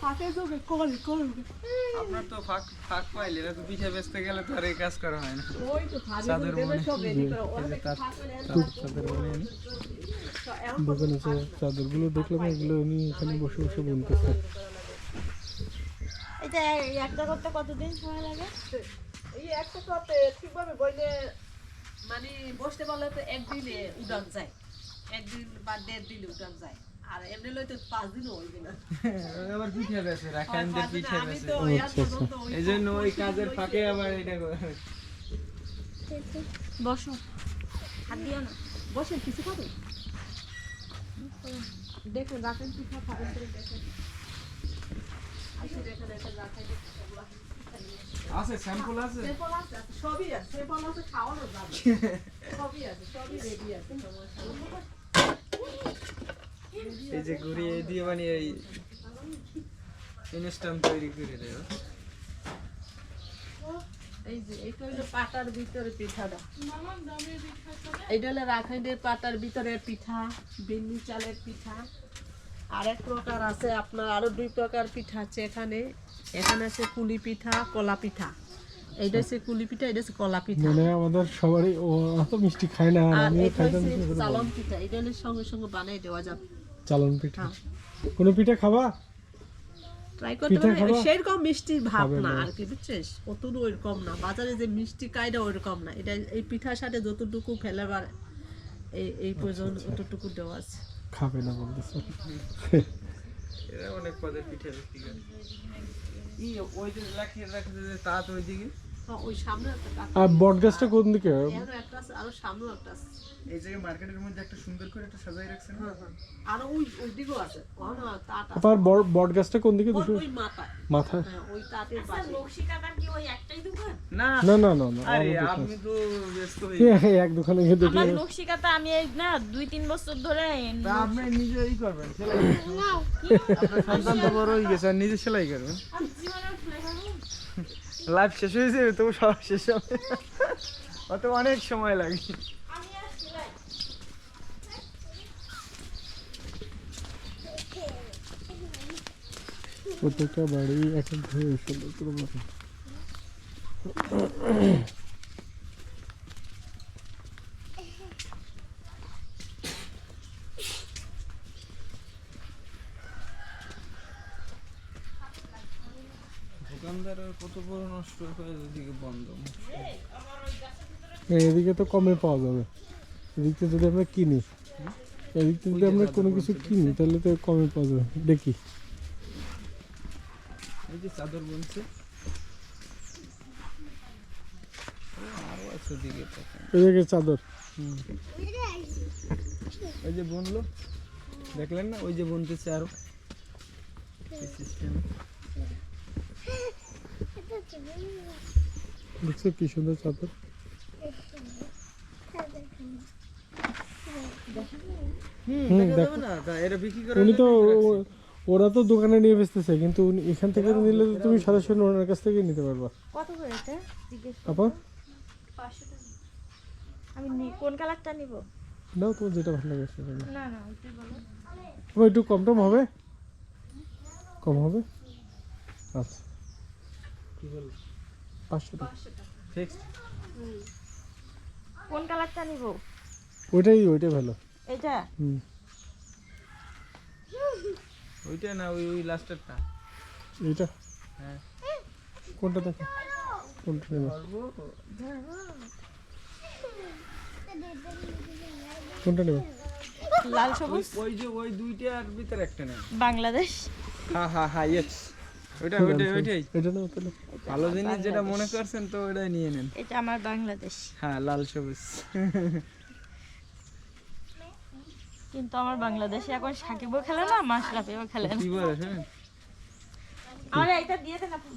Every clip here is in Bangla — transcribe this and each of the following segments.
ফাঁকে যাবে করে করবে আপনার তো ফাঁক ফাঁক পাইলে তো পিঠে বেচতে গেলে তো আর এই কাজ করা হয় না। ওই তো ফাঁকে চাদর দেবে মনে- সব রেডি করে ওরা এই যে একটু তার- ফাঁক করে আনবে। তার চাদর বলে নি। তো এখন দোকানে যে চাদরগুলো দেখলাম এগুলো উনি এখানে বসে বসে বুনতেছে। এটা একটা করতে কতদিন সময় লাগে? এই একটা করতে ঠিকভাবে বইলে মানে বসতে পারলে তো একদিনে উড়ান যায়। একদিন বা দেড় দিনে উড়ান যায়। বসো হাত দিও না। বসেন কিছু খাবে দেখুন রাখেন একটা রাখাই আছে স্যাম্পল আছে? সেপল আছে সবই আছে। সেপল আছে খাওয়ানো যাবে। সবই আছে সবই রেডি আছে। এই যে ঘুরিয়ে দিয়ে বানিয়ে এই ইনস্ট্যান্ট তৈরি করে দেয় এই যে এইটা হলো পাটার ভিতরে পিঠাটা। এইটা হলো রাখাইনের পাটার ভিতরে পিঠা বিন্নি চালের পিঠা। আরেক প্রকার আছে আপনার আরও দুই প্রকার পিঠা আছে এখানে। এখানে আছে কুলি পিঠা কলা পিঠা। এইটা হচ্ছে কুলি পিঠা এটা হচ্ছে কলা পিঠা। মানে আমাদের সবারই অত মিষ্টি খায় না আর আর এটা হচ্ছে চালন পিঠা। এটা হলে সঙ্গে সঙ্গে বানিয়ে দেওয়া যাবে। চালন পিঠা। হ্যাঁ। কোনো পিঠা খাবা? ট্রাই করতে পারবে। সেরকম মিষ্টির ভাব না না। আর কি বুঝছিস? অতটুকু ওইরকম না। বাজারে যে মিষ্টি কাইটা ওইরকম না। এটা এই পিঠার সাথে যতটুকু ফেলেবার এই এই পর্যন্ত অতটুকু দেওয়া আছে। খাবে না বলতেছে। এরা অনেক পদের পিঠে বিক্রি করে। ই ওই যে হ্যাঁ, ওই সামনে একটা কাঠ আর বট গাছটা কোন দিকে? এখানে একটা আছে আরও সামনেও একটা আছে। এই জায়গায় মার্কেটের মধ্যে একটা সুন্দর করে একটা সাজাই রাখছেন? হ্যাঁ হ্যাঁ। আরও ওই ওই দিকেও আছে ওখানে তাঁত আছে। বট গাছটা কোন দিকে? দুটো ওই মাথায়। মাথায়? হ্যাঁ ওই তাঁতের পাশে নকশি কাকার কি ওই একটাই দোকান? না না না না না আরে আপনি তো ব্যস্ত হয়ে এক দোকানে গিয়ে দেখলে আমার নকশি কাটা আমি এই না দুই তিন বছর ধরে তা আপনি নিজেই করবেন সেলাই আপনার সন্তান তো বড় হয়ে গেছে আর নিজে সেলাই করবেন। লাইফ শেষ হয়ে যাবে তবু সব শেষ হবে। অত অনেক সময় লাগে। প্রত্যেকটা বাড়ি এক এক ঘরে সুন্দর দোকানদারের কত বড় নষ্ট হয়ে ওদিকে বন্ধ। এদিকে তো কমে পাওয়া যাবে। এদিক যদি আমরা কিনি এদিক যদি আমরা কোনো কিছু কিনি তাহলে তো কমে পাওয়া যাবে। দেখি। এই যে চাদর দেখেন। এদিকে চাদর। ওই যে বনলো। দেখলেন না? ওই যে বনতেছে আরও। এ। দেখছ কি সুন্দর চাদর? উনি তো ও- ওরা তো দোকানে নিয়ে বেচতেছে কিন্তু উনি এখান থেকে নিলে তো তুমি সরাসরি ওনার কাছ থেকে নিতে পারবা। কত করে এটা? জিজ্ঞেস আপা? আমি কোন কালারটা নিব? নাও তোমার যেটা ভালো লাগে সেটা না না ওইটাই বলো। একটু কম টম হবে? কম হবে? আচ্ছা। কি টাকা। ফিক্সড কোন কালারটা নিব? ওইটাই ওইটাই ভালো। এটা হুম। ওইটা না ওই ওই লাস্টেরটা। এইটা? হ্যাঁ। কোনটা দেখো? কোনটা নেবে? কোনটা নেবে? লাল সবুজ? ওই যে ওই দুইটার ভিতরে একটা নেই বাংলাদেশ? হ্যাঁ হ্যাঁ হ্যাঁ ইয়েস ওইটা ওইটাই ওইটাই। এটা ভালো জিনিস যেটা মনে করছেন তো ওইটাই নিয়ে নেন। এটা আমার বাংলাদেশ। হ্যাঁ লাল সবুজ। কিন্তু আমার বাংলাদেশে এখন সাকিবও খেলে না মাশরাফিও খেলে না। কি বলে শুনেন আমার এটা দিয়ে দেন আপনি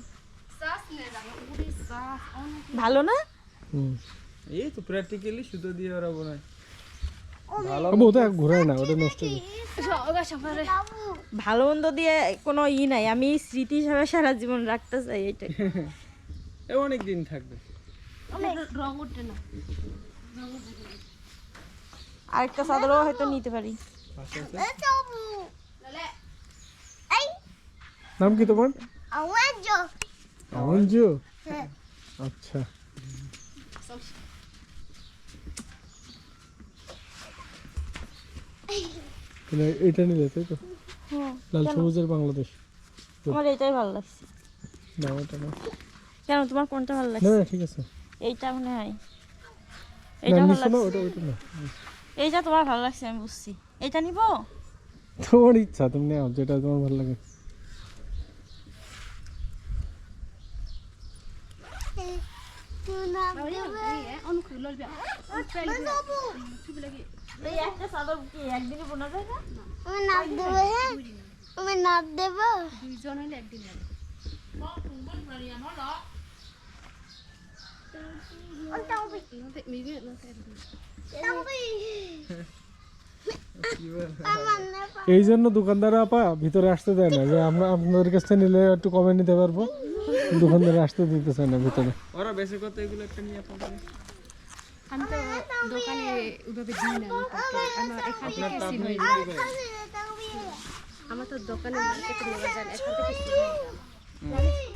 ভালো না? হুম। এই তো প্র্যাকটিক্যালি সুতো দিয়ে ওরা বোনায়। আবু ওটা ঘোরায় না ওটা নষ্ট ভালো মন্দ দিয়ে কোনো ই নাই আমি স্মৃতি হিসাবে সারা জীবন রাখতে চাই এটাই এ অনেক দিন থাকবে। রং উঠে না। আরেকটা চাদরও হয়তো নিতে পারি। নাম কি তোমার. আমঞ্জু আচ্ছা। তাহলে এটা নিলে তাই তো? হ্যাঁ লাল সবুজের বাংলাদেশ। আমার এইটাই ভালো লাগছে। না ওটা না কেন তোমার কোনটা ভালো লাগছে না ঠিক আছে। এইটা মনে হয়। এইটা ভালো লাগছে। ওটা ওটা না এইটা তোমার ভালো লাগছে আমি বুঝছি। এইটা নিবো? তোমার ইচ্ছা তুমি নাও যেটা তোমার ভালো লাগে। Tuna এই একটা চাদর কি একদিনে বোনা যায় না? আমি নাপ দেবো হ্যাঁ? আমি নাপ দেবো? আমার নেপা এই জন্য দোকানদার আপা ভিতরে আসতে দেয় না যে আমরা আপনাদের কাছ থেকে নিলে একটু কমে নিতে পারব। দোকানদার আসতে দিতে চায় না ভিতরে। ওরা বেশি কত এগুলো একটা নিয়ে আপনাদের আমি তো দোকানে ওইভাবে দিই না আমার এখান থেকে সেল হয়ে যায় আমার তো দোকানে মার্কেটে নেওয়া যায় এখান থেকে সেল হয়ে যায়